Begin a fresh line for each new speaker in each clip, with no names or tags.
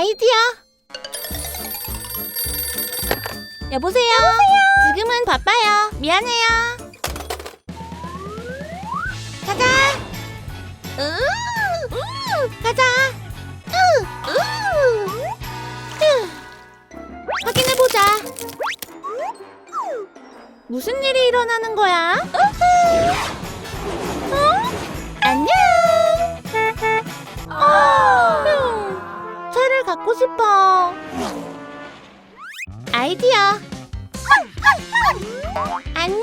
아이디어. 여보세요? 여보세요? 지금은 바빠요. 미안해요. 가자. 으, 으, 가자. 으, 으, 으. 확인해 보자. 무슨 일이 일어나는 거야? 우후. 어? 안녕. 갖고 싶어. 아이디어. 안녕.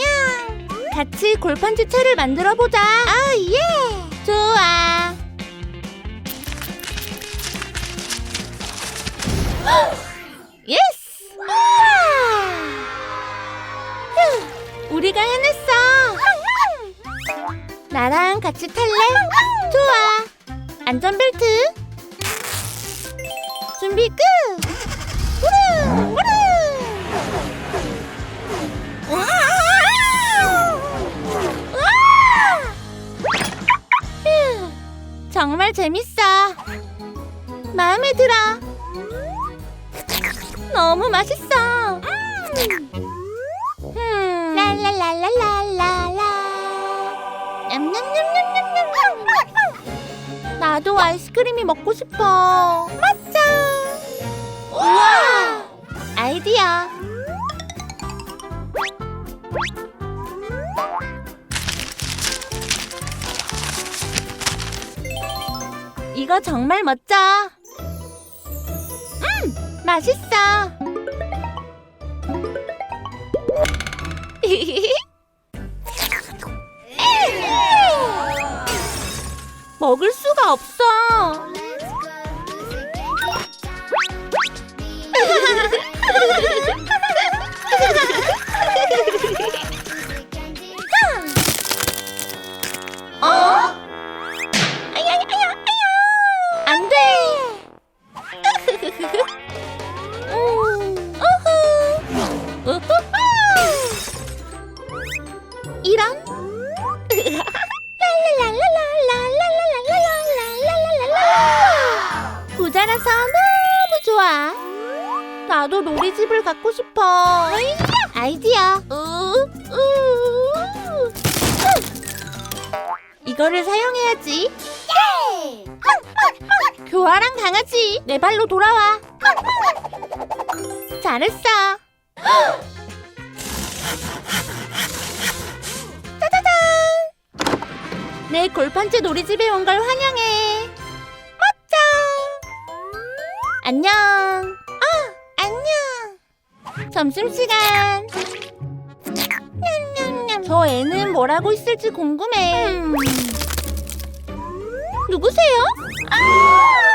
같이 골판지 차를 만들어 보자. 아, 예. 좋아. 예스. 휴, 우리가 해냈어. 나랑 같이 탈래? 좋아. 안전벨트. 준비 끝. 우르, 우르. 휴, 정말 재밌어. 마음에 들어. 너무 맛있어. 음. 랄랄랄랄랄랄라. 냠냠냠냠냠냠. 나도 아이스크림이 먹고 싶어. 맞자. 우와. 아이디어. 이거 정말 멋져. 음, 맛있어. 먹을 수가 없어. 어? 좋아. 나도 놀이집을 갖고 싶어. 아이디어. 이거를 사용해야지. 교아랑 강아지 내 발로 돌아와. 잘했어. 짜자잔. 내 골판지 놀이집에 온 걸 환영해. 안녕. 아, 안녕. 점심시간. 냠냠냠. 저 애는 뭘 하고 있을지 궁금해. 음. 누구세요? 아!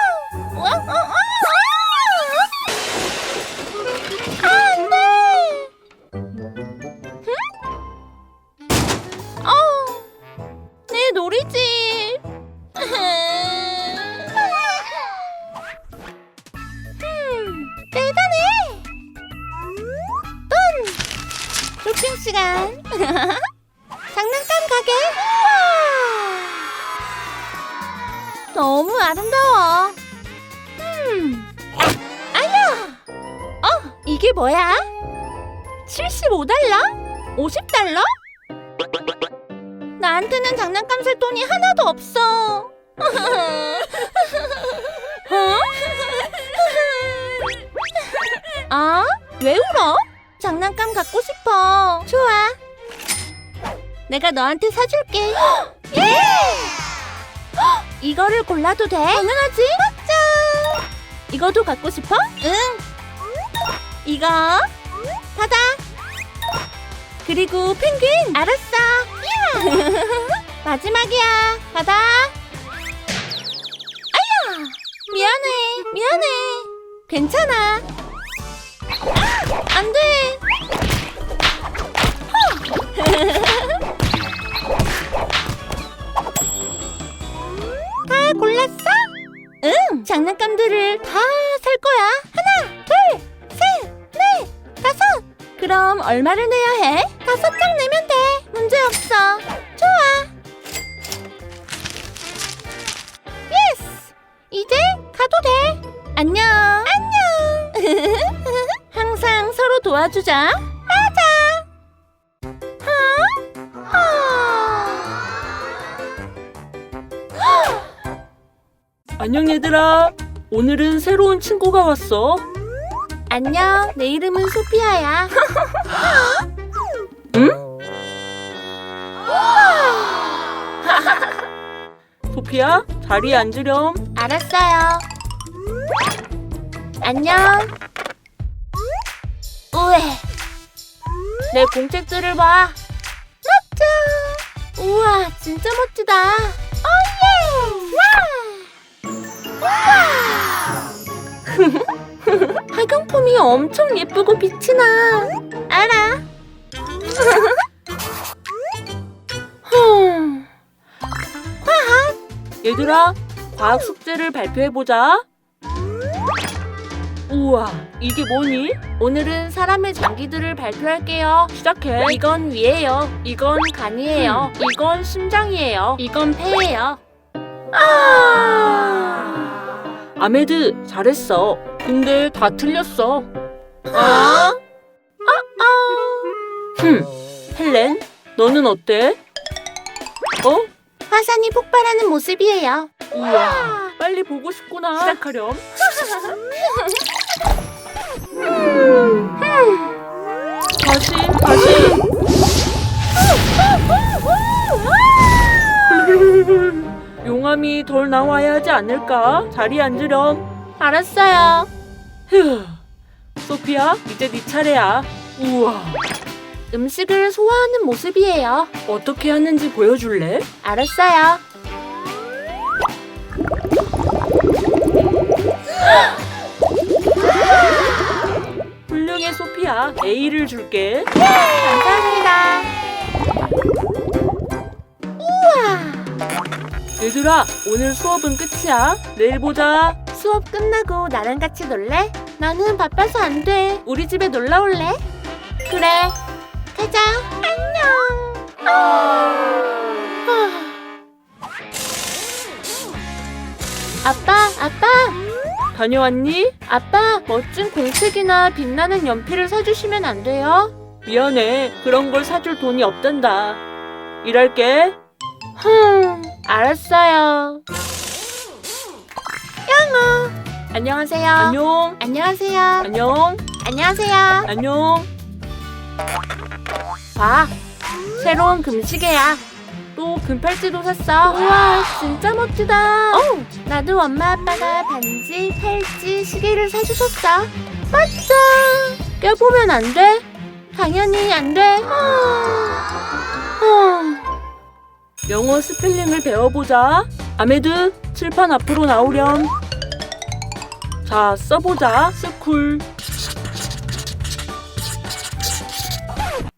시간. 장난감 가게. 우와. 너무 아름다워. 음. 아, 아야. 어, 이게 뭐야? 75달러? 50달러? 나한테는 장난감 살 돈이 하나도 없어. 어? 아, 왜 울어? 내가 너한테 사줄게. 예! 헉, 이거를 골라도 돼? 당연하지. 맞자. 이거도 갖고 싶어? 응. 이거 받아. 그리고 펭귄. 알았어. 야. 마지막이야. 받아. 아야. 미안해. 미안해. 괜찮아. 아, 안 돼. 다 골랐어? 응, 장난감들을 다 살 거야. 하나, 둘, 셋, 넷, 다섯. 그럼 얼마를 내야 해? 다섯 장 내면 돼. 문제 없어. 좋아. 예스. 이제 가도 돼. 안녕. 안녕. 항상 서로 도와줘. 놀아주자.
안녕 얘들아. 오늘은 새로운 친구가 왔어.
안녕. 내 이름은 소피아야.
소피야, 자리에 앉으렴.
알았어요. 안녕. 우에. 내 공책들을 봐. 멋져. 우와, 진짜 멋지다. 오예. 와. 학용품이 엄청 예쁘고 빛이 나. 알아. 흠.
얘들아, 과학 숙제를 발표해보자. 우와, 이게 뭐니?
오늘은 사람의 장기들을 발표할게요.
시작해.
이건 위예요. 이건 간이에요. 이건 심장이에요. 이건 폐예요. 아!
아메드, 잘했어. 근데 다 틀렸어.
아?
흠, 헬렌, 너는 어때? 어?
화산이 폭발하는 모습이에요.
우와, 빨리 보고 싶구나. 시작하렴. 용암이 덜 나와야 하지 않을까? 자리에 앉으렴.
알았어요.
휴. 소피야, 이제 네 차례야. 우와,
음식을 소화하는 모습이에요.
어떻게 하는지 보여줄래?
알았어요.
훌륭해, 소피야. A를 줄게.
감사합니다. 우와!
얘들아, 오늘 수업은 끝이야. 내일 보자.
수업 끝나고 나랑 같이 놀래? 나는 바빠서 안 돼. 우리 집에 놀러 올래? 그래. 가자. 안녕. 아. 아빠, 아빠,
다녀왔니?
아빠, 멋진 공책이나 빛나는 연필을 사주시면 안 돼요?
미안해. 그런 걸 사줄 돈이 없단다. 일할게.
흠, 알았어요. 영어. 안녕하세요.
안녕.
안녕하세요.
안녕.
안녕하세요.
안녕.
봐. 새로운 금시계야. 또 금팔찌도 샀어. 우와, 진짜 멋지다. 어, 나도 엄마 아빠가 반지, 팔찌, 시계를 사주셨어. 멋져. 껴보면 안 돼? 당연히 안 돼. 어.
영어 스펠링을 배워보자. 아메드, 칠판 앞으로 나오렴. 자, 써보자. 스쿨.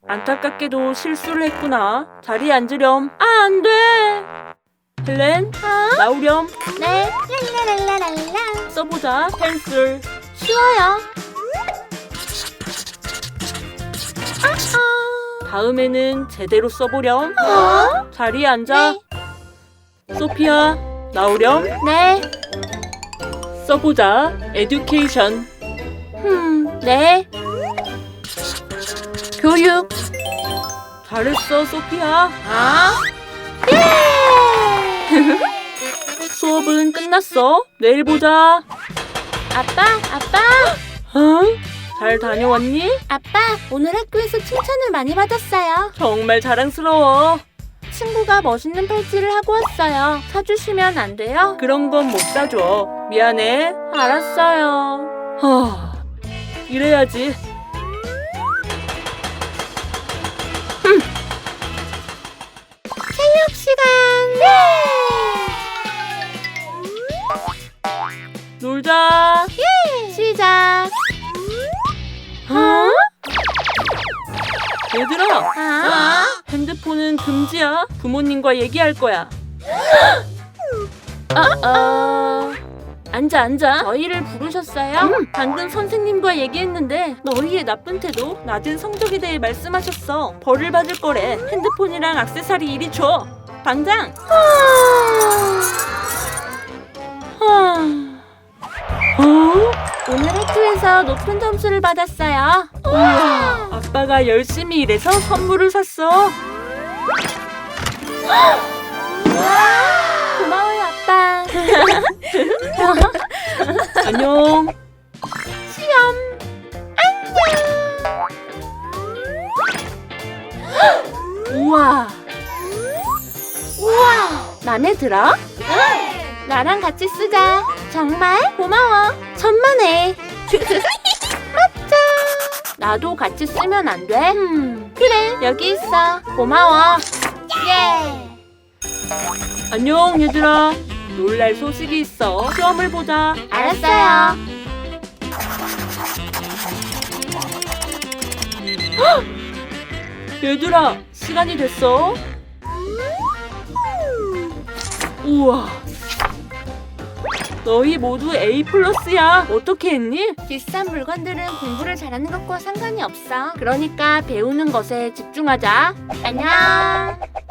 안타깝게도 실수를 했구나. 자리에 앉으렴. 아, 안 돼. 헬렌,
어?
나오렴.
네. 랄라랄라랄라.
써보자. 펜슬.
쉬워요.
다음에는 제대로 써보렴.
어?
자리에 앉아. 소피아, 나오렴.
네.
써보자. 에듀케이션.
음, 네. 교육.
잘했어, 소피아.
아? 예!
수업은 끝났어. 내일 보자.
아빠, 아빠,
어? 잘 다녀왔니?
아빠, 오늘 학교에서 칭찬을 많이 받았어요.
정말 자랑스러워.
친구가 멋있는 팔찌를 하고 왔어요. 사주시면 안 돼요?
그런 건 못 사줘. 미안해.
알았어요.
하, 이래야지. 금지야. 부모님과 얘기할 거야.
어,
앉아, 앉아.
저희를 부르셨어요?
음, 방금 선생님과 얘기했는데 너희의 나쁜 태도, 낮은 성적에 대해 말씀하셨어. 벌을 받을 거래. 핸드폰이랑 액세서리 이리 줘. 당장.
아.
하... 어?
오늘 학교에서 높은 점수를 받았어요.
우와, 아빠가 열심히 일해서 선물을 샀어.
고마워요, 아빠.
안녕.
시험.
우와,
우와, 마음에 들어? 응. 나랑 같이 쓰자. 정말 고마워. 천만에. 맞죠? 나도 같이 쓰면 안 돼? 음, 그래, 여기 있어. 고마워. 예.
안녕 얘들아. 놀랄 소식이 있어. 시험을 보자.
알았어요.
얘들아, 시간이 됐어. 우와. 너희 모두 A 플러스야. 어떻게 했니?
비싼 물건들은 공부를 잘하는 것과 상관이 없어. 그러니까 배우는 것에 집중하자. 안녕.